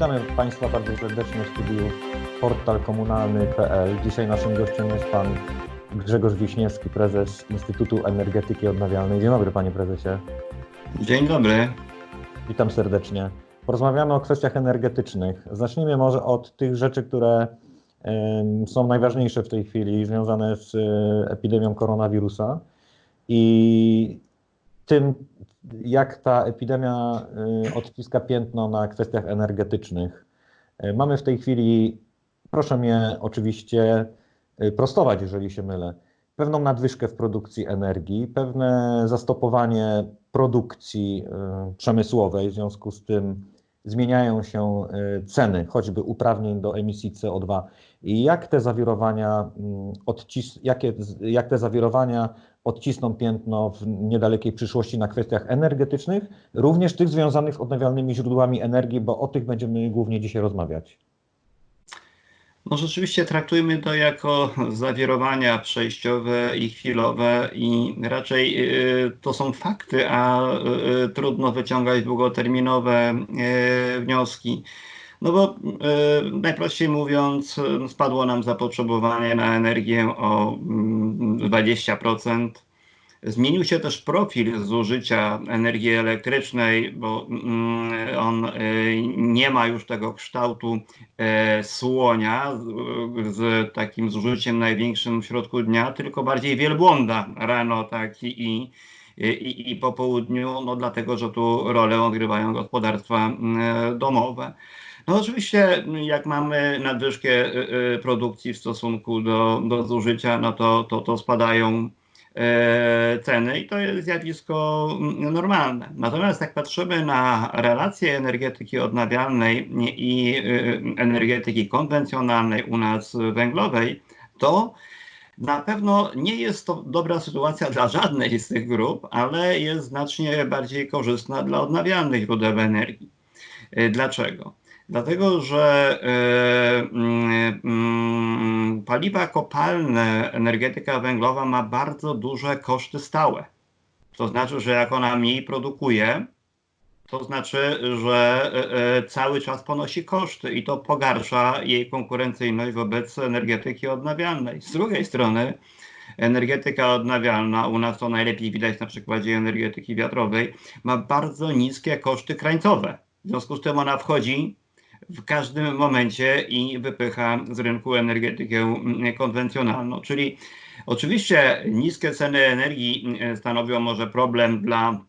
Witamy Państwa bardzo serdecznie w studiu portalkomunalny.pl. Dzisiaj naszym gościem jest Pan Grzegorz Wiśniewski, prezes Instytutu Energetyki Odnawialnej. Dzień dobry Panie Prezesie. Dzień dobry. Witam serdecznie. Porozmawiamy o kwestiach energetycznych. Zacznijmy może od tych rzeczy, które są najważniejsze w tej chwili, związane z e, epidemią koronawirusa i tym, jak ta epidemia e, odciska piętno na kwestiach energetycznych. E, Mamy w tej chwili, proszę mnie oczywiście e, prostować, jeżeli się mylę, pewną nadwyżkę w produkcji energii, pewne zastopowanie produkcji przemysłowej, w związku z tym zmieniają się e, ceny, choćby uprawnień do emisji CO2. I jak te zawirowania, mm, odcis- jakie, jak te zawirowania odcisną piętno w niedalekiej przyszłości na kwestiach energetycznych, również tych związanych z odnawialnymi źródłami energii, bo o tych będziemy głównie dzisiaj rozmawiać. No rzeczywiście traktujmy to jako zawirowania przejściowe i chwilowe i raczej y, to są fakty, a y, y, trudno wyciągać długoterminowe wnioski. No bo najprościej mówiąc, spadło nam zapotrzebowanie na energię o mm, 20%. Zmienił się też profil zużycia energii elektrycznej, bo mm, on y, nie ma już tego kształtu e, słonia z, takim zużyciem największym w środku dnia, tylko bardziej wielbłąda rano tak i, i, i, po południu, no dlatego, że tu rolę odgrywają gospodarstwa domowe. No oczywiście, jak mamy nadwyżkę y, produkcji w stosunku do, do zużycia, no to, to, to spadają e, ceny i to jest zjawisko normalne. Natomiast jak patrzymy na relacje energetyki odnawialnej i y, energetyki konwencjonalnej u nas węglowej, to na pewno nie jest to dobra sytuacja dla żadnej z tych grup, ale jest znacznie bardziej korzystna dla odnawialnych źródeł energii. E, Dlaczego? Dlatego, że e, mm, mm, paliwa kopalne, energetyka węglowa ma bardzo duże koszty stałe. To znaczy, że jak ona mniej produkuje, to znaczy, że e, e, cały czas ponosi koszty i to pogarsza jej konkurencyjność wobec energetyki odnawialnej. Z drugiej strony, energetyka odnawialna, u nas to najlepiej widać na przykładzie energetyki wiatrowej, ma bardzo niskie koszty krańcowe. W związku z tym ona wchodzi w każdym momencie i wypycha z rynku energetykę konwencjonalną. Czyli oczywiście niskie ceny energii mm, stanowią może problem dla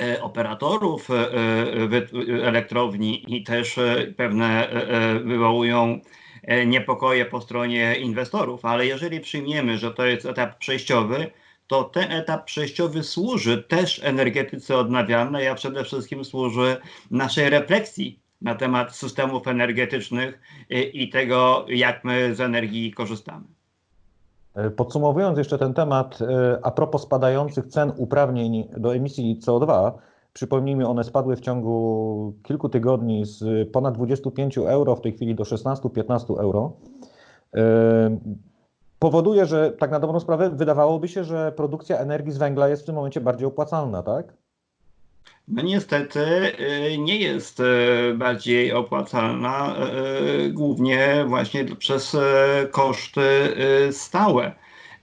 e, operatorów e, e, elektrowni i też e, pewne e, e, wywołują e, niepokoje po stronie inwestorów, ale jeżeli przyjmiemy, że to jest etap przejściowy, to ten etap przejściowy służy też energetyce odnawialnej, a przede wszystkim służy naszej refleksji na temat systemów energetycznych i, tego, jak my z energii korzystamy. E, Podsumowując jeszcze ten temat, e, a propos spadających cen uprawnień do emisji CO2, przypomnijmy, one spadły w ciągu kilku tygodni z ponad 25 euro w tej chwili do 16-15 euro. E, Powoduje, że tak na dobrą sprawę wydawałoby się, że produkcja energii z węgla jest w tym momencie bardziej opłacalna, tak? No niestety y, nie jest y, bardziej opłacalna, y, głównie właśnie przez koszty stałe.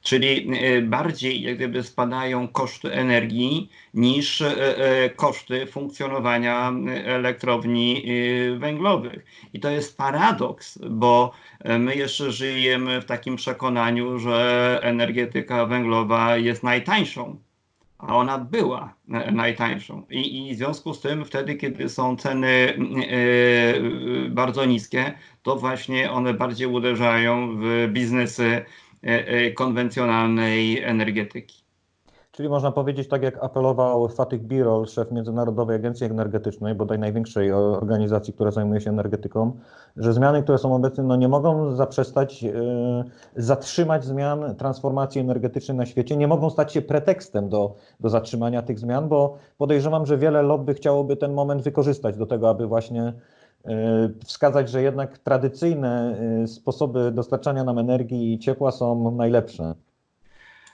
Czyli bardziej jak gdyby spadają koszty energii niż koszty funkcjonowania elektrowni węglowych. I to jest paradoks, bo my jeszcze żyjemy w takim przekonaniu, że energetyka węglowa jest najtańszą a ona była e, najtańszą. I, I w związku z tym, wtedy, kiedy są ceny e, bardzo niskie, to właśnie one bardziej uderzają w biznesy e, e, konwencjonalnej energetyki. Czyli można powiedzieć, tak jak apelował Fatih Birol, szef Międzynarodowej Agencji Energetycznej, bodaj największej organizacji, która zajmuje się energetyką, że zmiany, które są obecne, no nie mogą zaprzestać, e, zatrzymać zmian transformacji energetycznej na świecie, nie mogą stać się pretekstem do, do zatrzymania tych zmian, bo podejrzewam, że wiele lobby chciałoby ten moment wykorzystać do tego, aby właśnie e, wskazać, że jednak tradycyjne e, sposoby dostarczania nam energii i ciepła są najlepsze.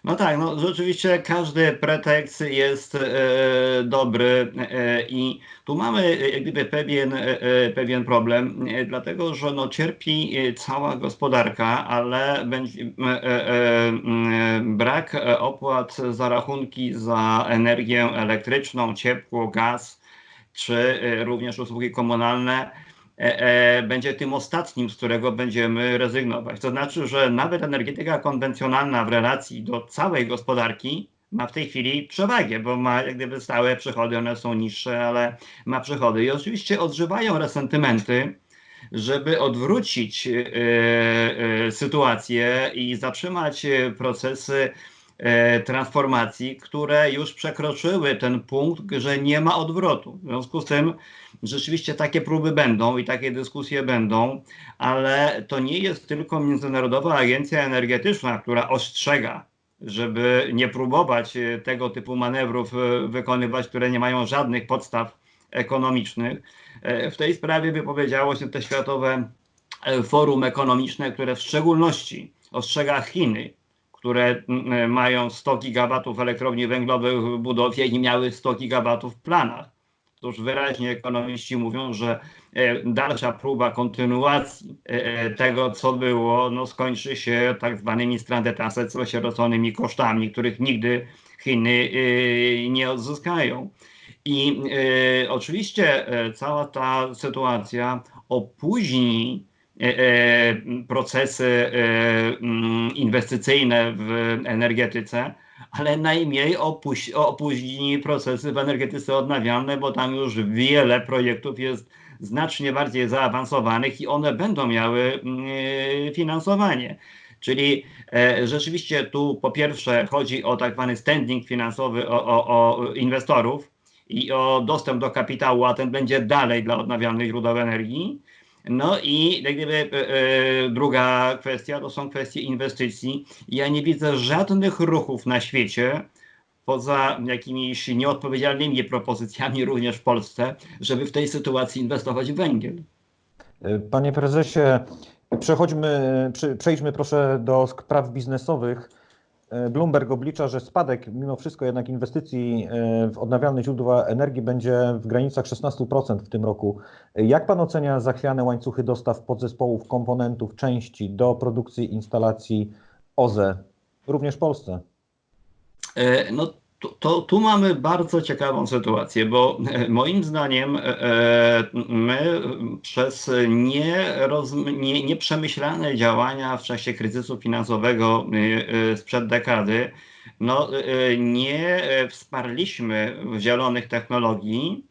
No tak, no rzeczywiście każdy pretekst jest e, dobry e, i tu mamy e, gdyby pewien, e, e, pewien problem, e, dlatego że no, cierpi cała gospodarka, ale będzie brak opłat za rachunki za energię elektryczną, ciepło, gaz czy również usługi komunalne będzie tym ostatnim, z którego będziemy rezygnować. To znaczy, że nawet energetyka konwencjonalna w relacji do całej gospodarki ma w tej chwili przewagę, bo ma jak gdyby stałe przychody, one są niższe, ale ma przychody. I oczywiście odżywają resentymenty, żeby odwrócić e, e, sytuację i zatrzymać e, procesy e, transformacji, które już przekroczyły ten punkt, że nie ma odwrotu. W związku z tym rzeczywiście takie próby będą i takie dyskusje będą, ale to nie jest tylko Międzynarodowa Agencja Energetyczna, która ostrzega, żeby nie próbować e, tego typu manewrów e, wykonywać, które nie mają żadnych podstaw ekonomicznych. E, W tej sprawie wypowiedziało się te Światowe Forum Ekonomiczne, które w szczególności ostrzega Chiny, które mają 100 gigawatów elektrowni węglowych w budowie i miały 100 gigawatów w planach. Otóż wyraźnie ekonomiści mówią, że e, dalsza próba kontynuacji e, e, tego, co było, no, skończy się tak zwanymi stranded assets, osieroconymi kosztami, których nigdy Chiny nie odzyskają. I oczywiście cała ta sytuacja opóźni procesy inwestycyjne w energetyce, ale najmniej opuś, opóźni procesy w energetyce odnawialnej, bo tam już wiele projektów jest znacznie bardziej zaawansowanych i one będą miały mm, finansowanie. Czyli e, rzeczywiście tu po pierwsze chodzi o tak zwany standing finansowy o, o, o inwestorów i o dostęp do kapitału, a ten będzie dalej dla odnawialnych źródeł energii. No i jak gdyby, e, e, druga kwestia to są kwestie inwestycji. Ja nie widzę żadnych ruchów na świecie, poza jakimiś nieodpowiedzialnymi propozycjami również w Polsce, żeby w tej sytuacji inwestować w węgiel. Panie prezesie, przechodźmy, przejdźmy proszę do spraw biznesowych. Bloomberg oblicza, że spadek mimo wszystko jednak inwestycji e, w odnawialne źródła energii będzie w granicach 16% w tym roku. Jak pan ocenia zachwiane łańcuchy dostaw podzespołów, komponentów, części do produkcji instalacji OZE, również w Polsce? E, No, to, to, tu mamy bardzo ciekawą sytuację, bo e, moim zdaniem e, my przez nie, nieprzemyślane działania w czasie kryzysu finansowego e, e, sprzed dekady, no, e, nie e, wsparliśmy zielonych technologii,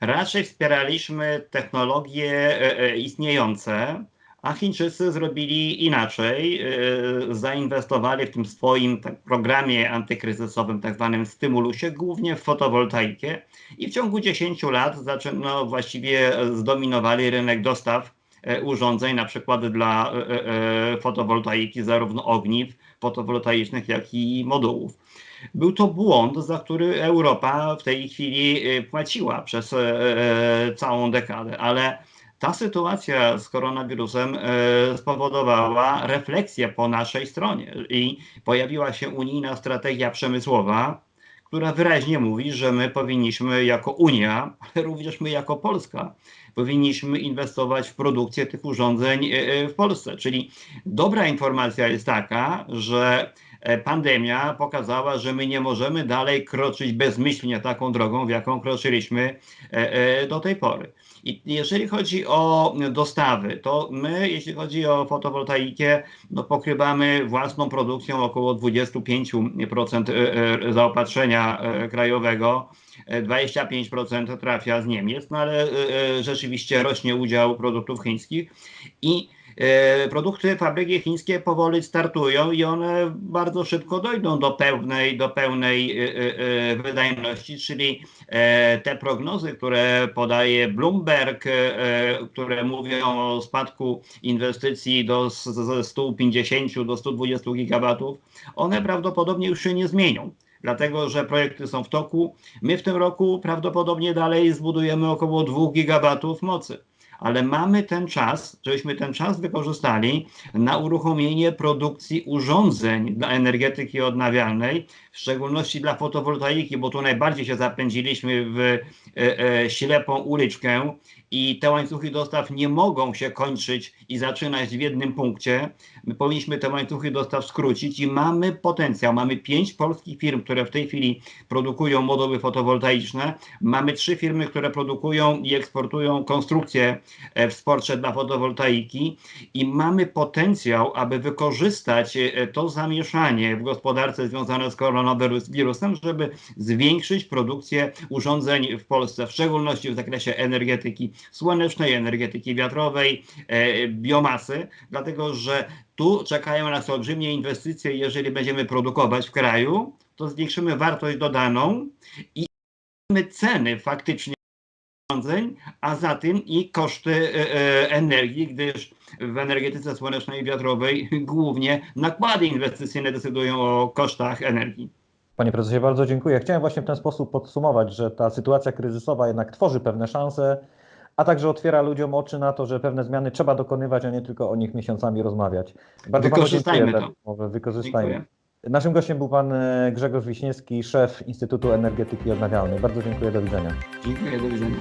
raczej wspieraliśmy technologie e, e, istniejące, a Chińczycy zrobili inaczej. Yy, Zainwestowali w tym swoim tak, programie antykryzysowym, tak zwanym stymulusie, głównie w fotowoltaikę i w ciągu 10 lat no, właściwie zdominowali rynek dostaw e, urządzeń, na przykład dla e, e, fotowoltaiki, zarówno ogniw fotowoltaicznych, jak i modułów. Był to błąd, za który Europa w tej chwili e, płaciła przez całą dekadę, ale ta sytuacja z koronawirusem e, spowodowała refleksję po naszej stronie i pojawiła się unijna strategia przemysłowa, która wyraźnie mówi, że my powinniśmy jako Unia, ale również my jako Polska, powinniśmy inwestować w produkcję tych urządzeń e, e, w Polsce. Czyli dobra informacja jest taka, że pandemia pokazała, że my nie możemy dalej kroczyć bezmyślnie taką drogą, w jaką kroczyliśmy e, e, do tej pory. I jeżeli chodzi o dostawy, to my, jeśli chodzi o fotowoltaikę, no pokrywamy własną produkcją około 25% e, e, zaopatrzenia e, krajowego. e, 25% trafia z Niemiec, no ale e, e, rzeczywiście rośnie udział produktów chińskich i e, produkty fabryki chińskie powoli startują i one bardzo szybko dojdą do pełnej, do pełnej e, e, e, wydajności, czyli e, te prognozy, które podaje Bloomberg, e, e, które mówią o spadku inwestycji do ze 150 do 120 gigawatów, one prawdopodobnie już się nie zmienią. Dlatego, że projekty są w toku. My w tym roku prawdopodobnie dalej zbudujemy około 2 gigawatów mocy. Ale mamy ten czas, żebyśmy ten czas wykorzystali na uruchomienie produkcji urządzeń dla energetyki odnawialnej, w szczególności dla fotowoltaiki, bo tu najbardziej się zapędziliśmy w e, e, ślepą uliczkę i te łańcuchy dostaw nie mogą się kończyć i zaczynać w jednym punkcie. My powinniśmy te łańcuchy dostaw skrócić i mamy potencjał. Mamy pięć polskich firm, które w tej chwili produkują moduły fotowoltaiczne. Mamy trzy firmy, które produkują i eksportują konstrukcje e, w sporcie dla fotowoltaiki i mamy potencjał, aby wykorzystać e, to zamieszanie w gospodarce związane z koronawirusem, żeby zwiększyć produkcję urządzeń w Polsce, w szczególności w zakresie energetyki słonecznej, energetyki wiatrowej, e, biomasy, dlatego że tu czekają nas olbrzymie inwestycje. Jeżeli będziemy produkować w kraju, to zwiększymy wartość dodaną i ceny faktycznie urządzeń, a za tym i koszty e, e, energii, gdyż w energetyce słonecznej i wiatrowej głównie nakłady inwestycyjne decydują o kosztach energii. Panie prezesie, bardzo dziękuję. Chciałem właśnie w ten sposób podsumować, że ta sytuacja kryzysowa jednak tworzy pewne szanse, a także otwiera ludziom oczy na to, że pewne zmiany trzeba dokonywać, a nie tylko o nich miesiącami rozmawiać. Bardzo panu Wykorzystajmy dziękuję to. Wykorzystajmy. Dziękuję. Naszym gościem był pan e, Grzegorz Wiśniewski, szef Instytutu Energetyki Odnawialnej. Bardzo dziękuję, do widzenia. Dziękuję, do widzenia.